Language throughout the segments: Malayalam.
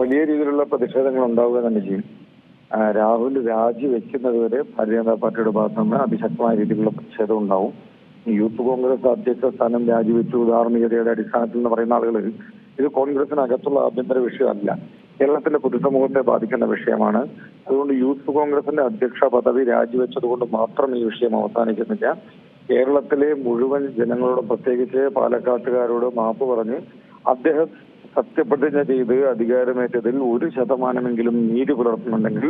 വലിയ രീതിയിലുള്ള പ്രതിഷേധങ്ങൾ ഉണ്ടാവുക തന്നെ ചെയ്യും. രാഹുൽ രാജിവെക്കുന്നത് വരെ ഭാരതീയ ജനതാ പാർട്ടിയുടെ ഭാഗത്തു നിന്ന് അതിശക്തമായ രീതിയിലുള്ള പ്രതിഷേധം ഉണ്ടാവും. യൂത്ത് കോൺഗ്രസ് അധ്യക്ഷ സ്ഥാനം രാജിവെച്ചു ധാർമ്മികതയുടെ അടിസ്ഥാനത്തിൽ എന്ന് പറയുന്ന ആളുകൾ ഇത് കോൺഗ്രസിനകത്തുള്ള ആഭ്യന്തര വിഷയമല്ല. കേരളത്തിന്റെ പൊതുസമൂഹത്തെ ബാധിക്കുന്ന വിഷയമാണ്. അതുകൊണ്ട് യൂത്ത് കോൺഗ്രസിന്റെ അധ്യക്ഷ പദവി രാജിവെച്ചത് കൊണ്ട് മാത്രം ഈ വിഷയം അവസാനിക്കുന്നില്ല. കേരളത്തിലെ മുഴുവൻ ജനങ്ങളോടും പ്രത്യേകിച്ച് പാലക്കാട്ടുകാരോട് മാപ്പ് പറഞ്ഞ് അദ്ദേഹം സത്യപ്രതിജ്ഞ ചെയ്ത് അധികാരമേറ്റതിൽ ഒരു ശതമാനമെങ്കിലും നീതി പുലർത്തുന്നുണ്ടെങ്കിൽ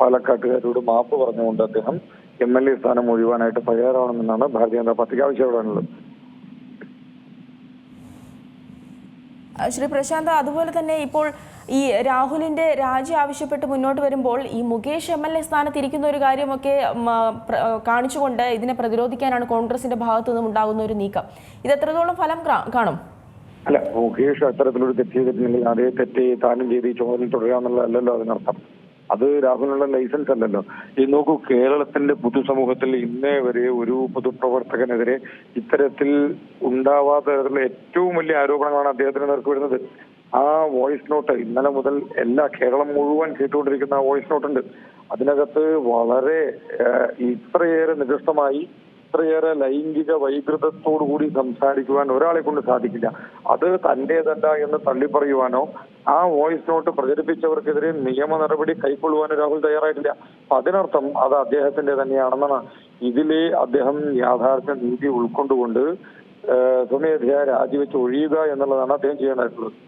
പാലക്കാട്ടുകാരോട് മാപ്പ് പറഞ്ഞുകൊണ്ട് അദ്ദേഹം എം എൽ എ സ്ഥാനം ഒഴിവാനായിട്ട് തയ്യാറാവണമെന്നാണ് ഭാരതീയ ജനതാ പാർട്ടിക്ക് ആവശ്യപ്പെടാനുള്ളത്. ശ്രീ പ്രശാന്ത് അതുപോലെ തന്നെ ഇപ്പോൾ ഈ രാഹുലിന്റെ രാജി ആവശ്യപ്പെട്ട് മുന്നോട്ട് വരുമ്പോൾ ഈ മുകേഷ് എം എൽ എ സ്ഥാനത്ത് ഇരിക്കുന്ന ഒരു കാര്യമൊക്കെ കാണിച്ചുകൊണ്ട് ഇതിനെ പ്രതിരോധിക്കാനാണ് കോൺഗ്രസിന്റെ ഭാഗത്തു നിന്നും ഉണ്ടാകുന്ന ഒരു നീക്കം. ഇത് എത്രത്തോളം ഫലം കാണും? അല്ല മുകേഷ് അത്തരത്തിലൊരു തെറ്റ് ചെയ്തിട്ടുണ്ടെങ്കിൽ അതേ തെറ്റ് താനും ചെയ്ത് ഈ ചുമതല തുടരാന്നുള്ള അല്ലല്ലോ അതിനർത്ഥം. അത് രാഹുലിനുള്ള ലൈസൻസ് അല്ലല്ലോ. ഈ നോക്കൂ കേരളത്തിന്റെ പൊതുസമൂഹത്തിൽ ഇന്നേ വരെ ഒരു പൊതുപ്രവർത്തകനെതിരെ ഇത്തരത്തിൽ ഉണ്ടാവാത്ത തരത്തിലുള്ള ഏറ്റവും വലിയ ആരോപണങ്ങളാണ് അദ്ദേഹത്തിന് നേർക്ക് വരുന്നത്. ആ വോയിസ് നോട്ട് ഇന്നലെ മുതൽ എല്ലാ കേരളം മുഴുവൻ കേട്ടുകൊണ്ടിരിക്കുന്ന ആ വോയിസ് നോട്ട് ഉണ്ട് അതിനകത്ത് വളരെ ഇത്രയേറെ നികൃഷ്ടമായി ഇത്രയേറെ ലൈംഗിക വൈകൃതത്തോടു കൂടി സംസാരിക്കുവാൻ ഒരാളെ കൊണ്ട് സാധിക്കില്ല. അത് തന്റേതല്ല എന്ന് തള്ളിപ്പറയുവാനോ ആ വോയിസ് നോട്ട് പ്രചരിപ്പിച്ചവർക്കെതിരെ നിയമ നടപടി കൈക്കൊള്ളുവാനോ രാഹുൽ തയ്യാറായിട്ടില്ല. അതിനർത്ഥം അത് അദ്ദേഹത്തിന്റെ തന്നെയാണെന്നാണ്. ഇതിലെ അദ്ദേഹം യാഥാർത്ഥ്യ നീതി ഉൾക്കൊണ്ടുകൊണ്ട് സ്വമേധയാ രാജിവെച്ച് ഒഴിയുക എന്നുള്ളതാണ് അദ്ദേഹം ചെയ്യാനായിട്ടുള്ളത്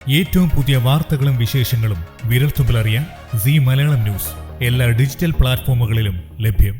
ഏറ്റവും പുതിയ വാർത്തകളും വിശേഷങ്ങളും വിരൽത്തുമ്പിൽ അറിയാൻ സി മലയാളം ന്യൂസ്. എല്ലാ ഡിജിറ്റൽ പ്ലാറ്റ്ഫോമുകളിലും ലഭ്യം.